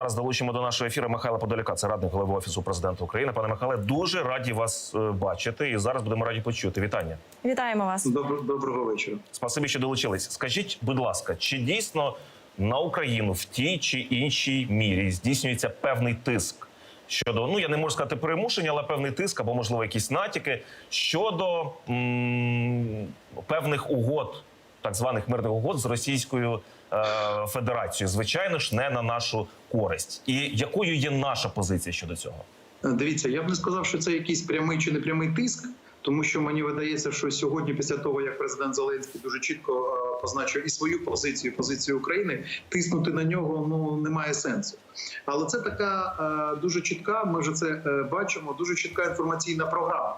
Зараз долучимо до нашого ефіру Михайла Подоляка, це радник голови офісу президента України. Пане Михайле, дуже раді вас е, бачити. І зараз будемо раді почути. Вітання. Вітаємо вас. Добро, доброго вечора. Спасибі, що долучились. Скажіть, будь ласка, чи дійсно на Україну в тій чи іншій мірі здійснюється певний тиск щодо ну я не можу сказати примушення, але певний тиск або можливо якісь натяки щодо м, певних угод, так званих мирних угод з Російською е, Федерацією, звичайно ж, не на нашу користь. І якою є наша позиція щодо цього? Е, Дивіться, я б не сказав, що це якийсь прямий чи непрямий тиск, тому що мені видається, що сьогодні, після того як президент Зеленський дуже чітко е, позначив і свою позицію, і позицію України, тиснути на нього ну немає сенсу. Але це така е, дуже чітка. Ми вже це бачимо. Дуже чітка інформаційна програма.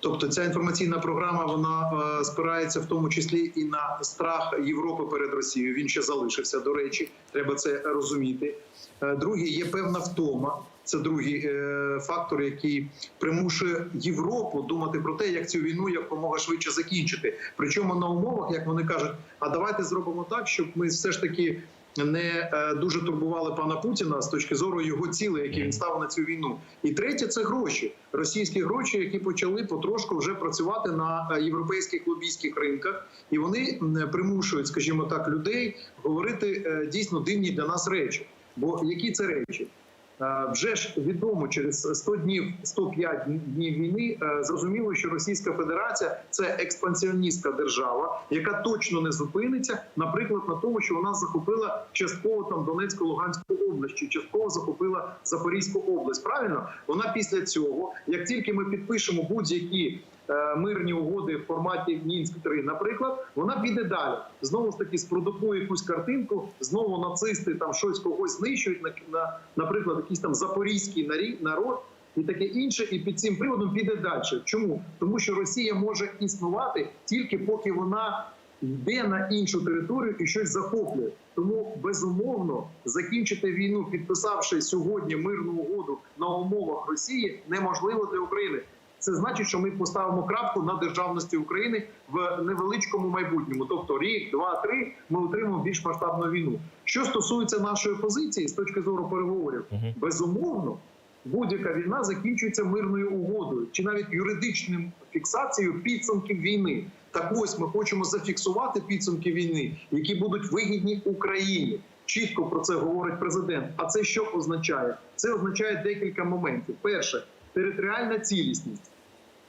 Тобто ця інформаційна програма вона е, спирається в тому числі і на страх Європи перед Росією. Він ще залишився. До речі, треба це розуміти. Е, Другий є певна втома. Це другий е, фактор, який примушує Європу думати про те, як цю війну якомога швидше закінчити. Причому на умовах, як вони кажуть, а давайте зробимо так, щоб ми все ж таки не е, дуже турбували пана Путіна з точки зору його цілей, які він ставив на цю війну. І третє це гроші, російські гроші, які почали потрошку вже працювати на е, європейських лобійських ринках, і вони примушують, скажімо так, людей говорити е, дійсно дивні для нас речі. Бо які це речі? Е, Вже ж відомо через 100 днів, 105 днів війни. е, Зрозуміло, що Російська Федерація це експансіоністська держава, яка точно не зупиниться, наприклад, на тому, що вона захопила частково там Донецьку, Луганську область, чи частково захопила Запорізьку область. Правильно, вона після цього, як тільки ми підпишемо будь-які мирні угоди в форматі мінськ 3 наприклад, вона піде далі. Знову ж таки, спродукує якусь картинку. Знову нацисти там щось когось знищують. На, на наприклад, якийсь там запорізький народ. І таке інше, і під цим приводом піде далі. Чому? Тому що Росія може існувати тільки поки вона йде на іншу територію і щось захоплює. Тому безумовно закінчити війну, підписавши сьогодні мирну угоду на умовах Росії, неможливо для України. Це значить, що ми поставимо крапку на державності України в невеличкому майбутньому. Тобто рік, два, три ми отримаємо більш масштабну війну. Що стосується нашої позиції з точки зору переговорів, безумовно, будь-яка війна закінчується мирною угодою чи навіть юридичним фіксацією підсумків війни. Так ось ми хочемо зафіксувати підсумки війни, які будуть вигідні Україні. Чітко про це говорить президент. А це що означає? Це означає декілька моментів. Перше територіальна цілісність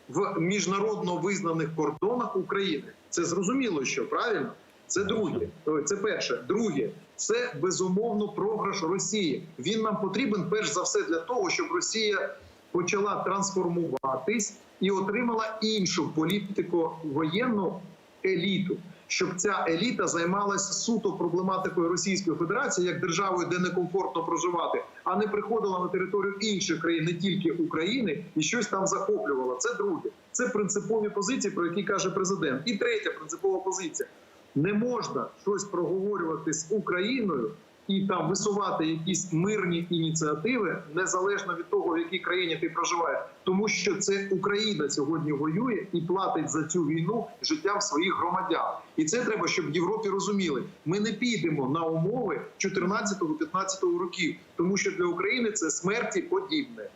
в міжнародно визнаних кордонах України. Це зрозуміло, що правильно. Це друге. Це перше. Друге, це безумовно програш Росії. Він нам потрібен перш за все для того, щоб Росія почала трансформуватись і отримала іншу політику воєнну еліту. Щоб ця еліта займалася суто проблематикою Російської Федерації як державою, де некомфортно проживати, а не приходила на територію інших країн, не тільки України, і щось там захоплювала. Це друге. Це принципові позиції, про які каже президент. І третя принципова позиція: не можна щось проговорювати з Україною і там висувати якісь мирні ініціативи незалежно від того, в якій країні ти проживаєш, тому що це Україна сьогодні воює і платить за цю війну життям своїх громадян. І це треба, щоб в Європі розуміли. Ми не підемо на умови 14-15 років, тому що для України це смерті подібне.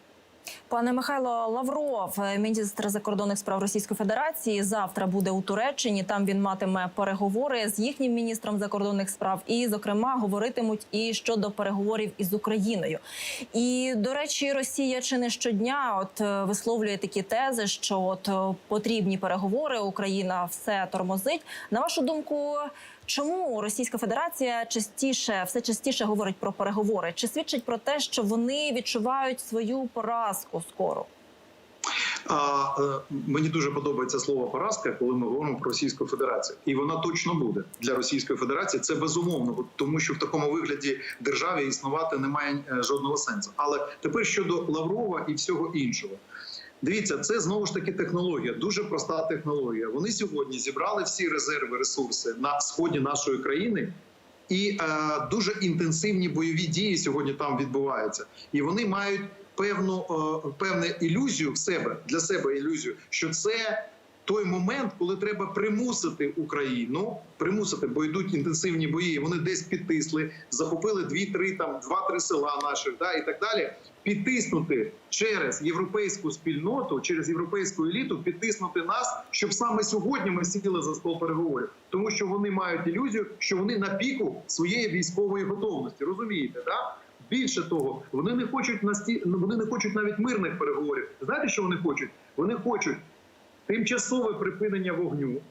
Пане Михайло Лавров, міністр закордонних справ Російської Федерації, завтра буде у Туреччині. Там він матиме переговори з їхнім міністром закордонних справ, і, зокрема, говоритимуть і щодо переговорів із Україною. І до речі, Росія чи не щодня от е, висловлює такі тези, що от е, потрібні переговори, Україна все тормозить. На вашу думку, чому Російська Федерація частіше все частіше говорить про переговори? Чи свідчить про те, що вони відчувають свою поразку скоро? А е, мені дуже подобається слово поразка, коли ми говоримо про Російську Федерацію, і вона точно буде для Російської Федерації. Це безумовно, тому що в такому вигляді державі існувати немає е, жодного сенсу. Але тепер щодо Лаврова і всього іншого. Дивіться, це знову ж таки технологія, дуже проста технологія. Вони сьогодні зібрали всі резерви, ресурси на сході нашої країни, і е, дуже інтенсивні бойові дії сьогодні там відбуваються, і вони мають певну е, певну ілюзію в себе для себе ілюзію, що це той момент, коли треба примусити Україну, примусити, бо йдуть інтенсивні бої. Вони десь підтисли, захопили дві-три там, два-три села наших, да і так далі. Підтиснути через європейську спільноту, через європейську еліту, підтиснути нас, щоб саме сьогодні ми сіли за стол переговорів, тому що вони мають ілюзію, що вони на піку своєї військової готовності. Розумієте, да? Більше того, вони не хочуть насті... ну, вони не хочуть навіть мирних переговорів. Знаєте, що вони хочуть? Вони хочуть тимчасове припинення вогню.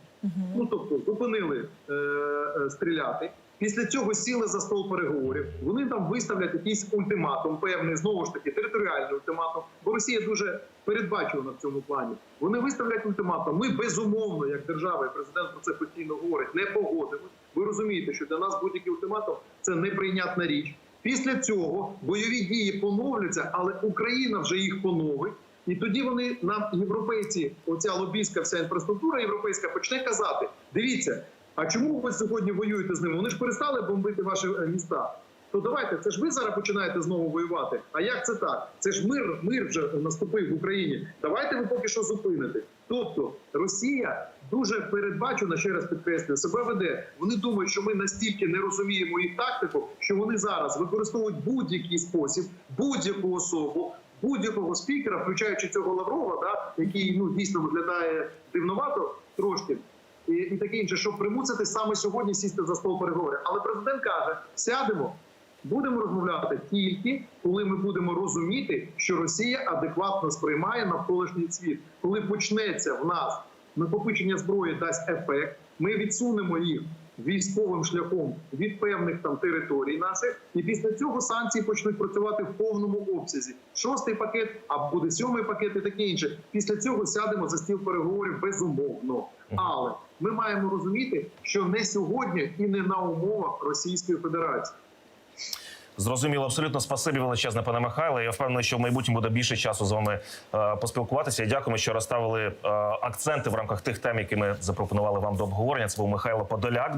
Ну тобто зупинили е, е, стріляти. Після цього сіли за стол переговорів. Вони там виставлять якийсь ультиматум, певний знову ж таки територіальний ультиматум. Бо Росія дуже передбачувана в цьому плані. Вони виставлять ультиматум. Ми безумовно, як держава, і президент про це постійно говорить, не погодимось. Ви розумієте, що для нас будь-який ультиматум це неприйнятна річ. Після цього бойові дії поновляться, але Україна вже їх поновить. І тоді вони нам, європейці, оця лобійська вся інфраструктура європейська почне казати: дивіться, а чому ви сьогодні воюєте з ними? Вони ж перестали бомбити ваші е, міста. То давайте, це ж ви зараз починаєте знову воювати. А як це так? Це ж мир, мир вже наступив в Україні. Давайте ви поки що зупините. Тобто Росія дуже передбачена, ще раз підкреслюю, себе веде. Вони думають, що ми настільки не розуміємо їх тактику, що вони зараз використовують будь-який спосіб, будь-яку особу, будь-якого спікера, включаючи цього Лаврова, да, який ну дійсно виглядає дивновато трошки. І, і таке інше, щоб примусити саме сьогодні сісти за стол переговорів. Але президент каже: сядемо, будемо розмовляти тільки коли ми будемо розуміти, що Росія адекватно сприймає навколишній світ. Коли почнеться в нас накопичення зброї дасть ефект, ми відсунемо їх військовим шляхом від певних там територій наших, і після цього санкції почнуть працювати в повному обсязі. Шостий пакет, а буде сьомий пакет і таке інше. Після цього сядемо за стіл переговорів безумовно. Але ми маємо розуміти, що не сьогодні і не на умовах Російської Федерації. Зрозуміло, абсолютно спасибі величезне, пане Михайло. Я впевнений, що в майбутньому буде більше часу з вами е, поспілкуватися. І Дякуємо, що розставили е, акценти в рамках тих тем, які ми запропонували вам до обговорення. Це був Михайло Подоляк.